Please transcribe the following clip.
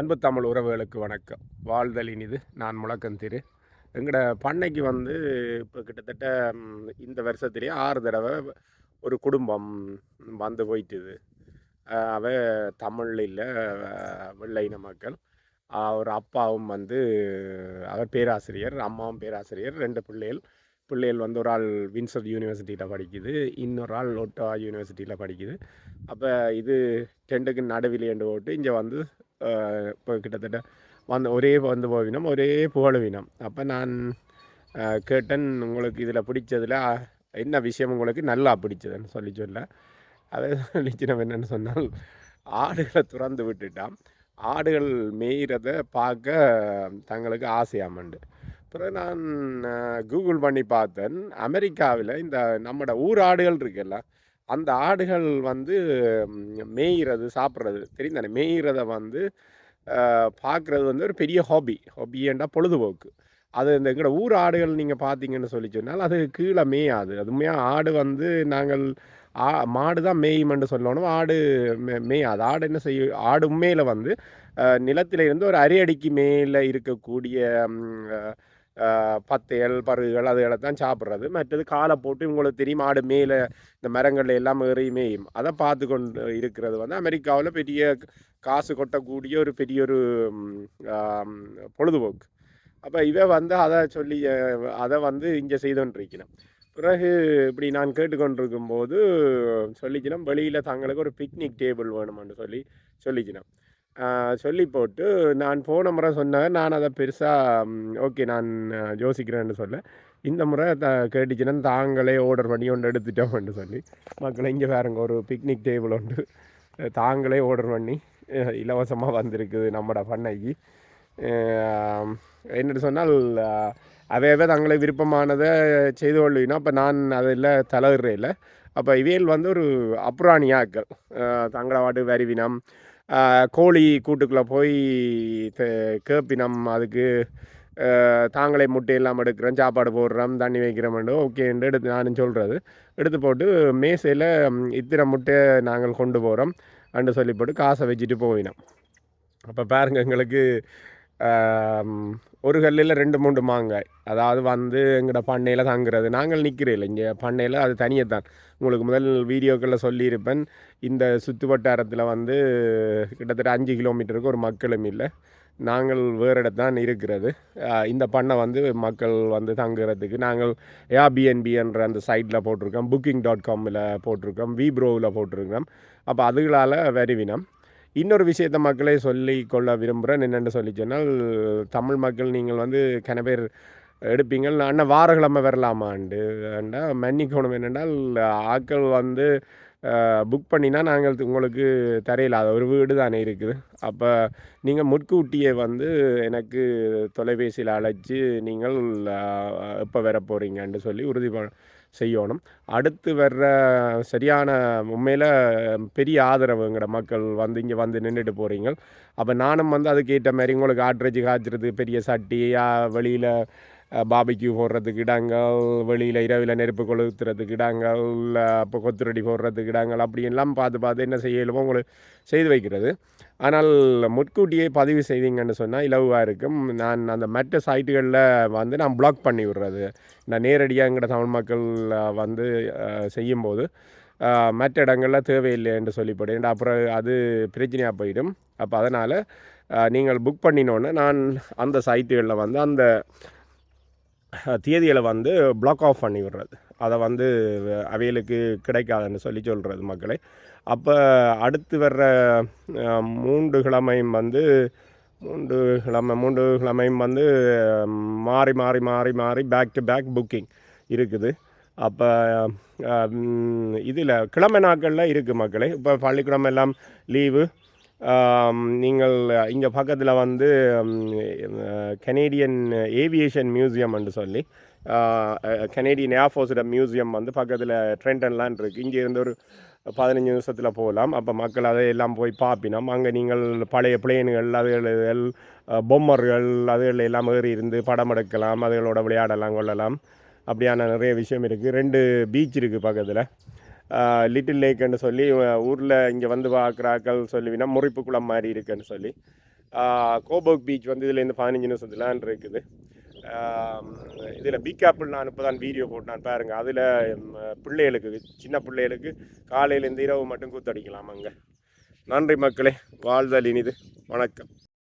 அன்பு தமிழ் உறவுகளுக்கு வணக்கம். வாழ்தல் இனிது நான் முழக்கம் திரு. எங்களோட பண்ணைக்கு வந்து இப்போ கிட்டத்தட்ட இந்த வருஷத்துலேயே ஆறு தடவை ஒரு குடும்பம் வந்து போயிட்டுது. அவ தமிழ் இல்லை வெள்ளையின மக்கள். அவர் ஒரு அப்பாவும் வந்து அவர் பேராசிரியர் அம்மாவும் பேராசிரியர் ரெண்டு பிள்ளைகள். பிள்ளைகள் வந்து ஒரு ஆள் வின்சர் யூனிவர்சிட்டியில் படிக்குது இன்னொரு ஆள் ஒட்டா யூனிவர்சிட்டியில் படிக்குது. அப்போ இது ரெண்டுக்கு நடுவிலேண்டு போட்டு இங்கே வந்து இப்போ கிட்டத்தட்ட வந்து ஒரே வந்து போவினம் ஒரே புகழுவினம் அப்போ நான் கேட்டேன் உங்களுக்கு இதில் பிடிச்சதில் என்ன விஷயம் உங்களுக்கு நல்லா பிடிச்சதுன்னு சொல்லி சொல்ல அதை சொல்லிச்சினம் என்னென்னு சொன்னால் ஆடுகளை துறந்து விட்டுட்டான் ஆடுகள் மேய்கிறத பார்க்க தங்களுக்கு ஆசையாமண்டு அப்புறம் நான் கூகுள் பண்ணி பார்த்தேன் அமெரிக்காவில் இந்த நம்மட ஊர் ஆடுகள் இருக்குல்ல அந்த ஆடுகள் வந்து மேய்கிறது சாப்பிட்றது தெரியும் தானே மேய்கிறத வந்து பார்க்குறது வந்து ஒரு பெரிய ஹாபி. ஹாபியண்டா பொழுதுபோக்கு. அது இந்த எங்களோட ஊர் ஆடுகள் நீங்கள் பார்த்தீங்கன்னு சொல்லி சொன்னால் அது கீழே மேயாது. அதுமையாக ஆடு வந்து நாங்கள் ஆ மாடு தான் மேயுமென்று சொல்லணும். ஆடு மே மேயாது. ஆடு என்ன செய்யும் ஆடு உண்மையில் வந்து நிலத்திலேருந்து ஒரு அரை அடிக்கு மேலே இருக்கக்கூடிய பத்தைகள் பருகுகள் அதுகளை தான் சாப்பிட்றது. மற்றது காலை போட்டு உங்களுக்கு தெரியும் ஆடு மேலே இந்த மரங்கள் எல்லாம் ஏறி மேயும். அதை பார்த்து கொண்டு இருக்கிறது வந்து அமெரிக்காவில் பெரிய காசு கொட்டக்கூடிய ஒரு பெரிய ஒரு பொழுதுபோக்கு. அப்போ இவ வந்து அதை சொல்லி அதை வந்து இங்கே செய்தோன்றிருக்கணும் பிறகு இப்படி நான் கேட்டுக்கொண்டிருக்கும் போது சொல்லிக்கணும் வெளியில் தங்களுக்கு ஒரு பிக்னிக் டேபிள் வேணுமென்று சொல்லி சொல்லிக்கணும் சொல்லி போட்டு நான் போன முறை சொன்னாங்க நான் அதை பெருசாக ஓகே நான் யோசிக்கிறேன்னு சொல்ல. இந்த முறை த கேட்டுச்சுன்னா தாங்களே ஆர்டர் பண்ணி ஒன்று எடுத்துட்டோம்னு சொல்லி. மக்களை இங்கே வேறுங்க ஒரு பிக்னிக் டேபிள் ஒன்று தாங்களே ஆர்டர் பண்ணி இலவசமாக வந்திருக்குது நம்மட பண்ணைக்கு. என்னட்டு சொன்னால் அவையவே தங்களை விருப்பமானதை செய்து கொள்ளினா அப்போ நான் அதில் தலையிடுறேன் அப்போ இவையில் வந்து ஒரு அப்புறாணியாக்கள் அஹ், தங்களை வாட்டு வரிவினம் கோழி கூட்டுக்குள்ளே போய் கேப்பி கேப்பினம் அதுக்கு தாங்களே தாங்களே முட்டையெல்லாம் எடுக்கிறோம் சாப்பாடு போடுறோம் தண்ணி வைக்கிறோம்னு ஓகேன்ட்டு எடுத்து நானும் சொல்கிறது எடுத்து போட்டு மேசையில் இத்தனை முட்டையை நாங்கள் கொண்டு போகிறோம் அண்டு சொல்லி போட்டு காசை வச்சுட்டு போவினோம் அப்போ பாருங்கள் எங்களுக்கு ஒரு கல்லில் ரெண்டு மூன்று மாங்காய். அதாவது வந்து எங்களோட பண்ணையில் தங்குறது. நாங்கள் நிற்கிறேன் இங்கே பண்ணையில் அது தனியாக தான் உங்களுக்கு முதல் வீடியோக்களில் சொல்லியிருப்பேன். இந்த சுற்று வட்டாரத்தில் வந்து கிட்டத்தட்ட அஞ்சு கிலோமீட்டருக்கு ஒரு மக்களும் இல்லை. நாங்கள் வேறு இடத்தான் இருக்கிறது இந்த பண்ணை வந்து மக்கள் வந்து தங்குறதுக்கு நாங்கள் ஏபிஎன்பின்ற அந்த சைட்டில் போட்டிருக்கோம். புக்கிங் டாட் காமில் போட்டிருக்கோம். விப்ரோவில் போட்டிருக்கோம். அப்போ அதுகளால் வருவினம். இன்னொரு விஷயத்தை மக்களே சொல்லி கொள்ள விரும்புகிறேன் என்னென்று சொல்லி சொன்னால் தமிழ் மக்கள் நீங்கள் வந்து கன பேர் எடுப்பீங்கள் அண்ணன் வாரக்கிழமை வரலாமாண்டு? மன்னிக்கணும் என்னென்றால் ஆட்கள் வந்து புக் பண்ணினா நாங்கள் உங்களுக்கு தரையில் அது ஒரு வீடு தானே இருக்குது. அப்போ நீங்கள் முட்கூட்டியை வந்து எனக்கு தொலைபேசியில் அழைச்சி நீங்கள் எப்போ வர போகிறீங்கன்னு சொல்லி உறுதி செய்யணும். அடுத்து வர்ற சரியான உண்மையில் பெரிய ஆதரவுங்கிற மக்கள் வந்து இங்கே வந்து நின்றுட்டு போகிறீங்க அப்போ நானும் வந்து அதுக்கேற்ற மாதிரி உங்களுக்கு ஆட்ரேஜ் காய்ச்சறது பெரிய சட்டி வெளியில் பாபிக்கு போடுறதுக்கு இடங்கள் வெளியில் இரவில் நெருப்பு கொளுத்துறதுக்கு இடங்கள் அப்போ கொத்துரடி போடுறதுக்கு இடங்கள் அப்படி எல்லாம் பார்த்து பார்த்து என்ன செய்யலுமோ உங்களுக்கு செய்து வைக்கிறது. ஆனால் முட்கூட்டியே பதிவு செய்தீங்கன்னு சொன்னால் இலவாக இருக்கும். நான் அந்த மற்ற சைட்டுகளில் வந்து நான் பிளாக் பண்ணி விடுறது. நான் நேரடியாக எங்கள்ட தமிழ் மக்கள் வந்து செய்யும்போது மற்ற இடங்களில் தேவையில்லை என்று சொல்லிப்படும் அப்புறம் அது பிரச்சனையாக போயிடும். அப்போ அதனால் நீங்கள் புக் பண்ணினோன்னே நான் அந்த சைட்டுகளில் வந்து அந்த தேதிகளை வந்து பிளாக் ஆஃப் பண்ணி விடுறது. அதை வந்து அவைகளுக்கு கிடைக்காதுன்னு சொல்லி சொல்கிறது மக்களை. அப்போ அடுத்து வர்ற மூன்று கிழமையும் வந்து மூன்று கிழமை மூன்று கிழமையும் வந்து மாறி மாறி மாறி மாறி பேக் டு பேக் புக்கிங் இருக்குது. அப்போ இதில் கிழமை நாட்களில் இருக்குது மக்களே. இப்போ பள்ளிக்கிழமை எல்லாம் லீவு நீங்கள் இங்கே பக்கத்தில் வந்து கனேடியன் ஏவியேஷன் மியூசியம்னு சொல்லி கனேடியன் ஏர்ஃபோர்ஸோட மியூசியம் வந்து பக்கத்தில் ட்ரெண்டன்லாம் இருக்குது இங்கே இருந்து ஒரு பதினஞ்சு நிமிஷத்தில் போகலாம் அப்போ மக்கள் அதை எல்லாம் போய் பார்ப்பினோம். அங்கே நீங்கள் பழைய பிளேன்கள் அதுகள் பொம்மர்கள் அதுகள் எல்லாம் ஏறி இருந்து படம் எடுக்கலாம் அதுகளோட விளையாடலாம் கொள்ளலாம். அப்படியான நிறைய விஷயம் இருக்குது ரெண்டு பீச் இருக்குது பக்கத்தில். லிட்டில் லேக்குன்னு சொல்லி ஊரில் இங்கே வந்து பார்க்குறாக்கள் சொல்லுவினா முறிப்பு குளம் மாதிரி இருக்குன்னு சொல்லி. கோபோக் பீச் வந்து இதுலேருந்து பதினஞ்சு நிமிஷத்துலான் இருக்குது. இதில் பீக்காப்பிள் நான் இப்போ தான் வீடியோ போட்டு நான் பாருங்கள் அதில் பிள்ளைகளுக்கு சின்ன பிள்ளைகளுக்கு காலையிலேருந்து இரவு மட்டும் கூத்தடிக்கலாம் அங்கே. நன்றி மக்களே வாழ்தல் இனிது வணக்கம்.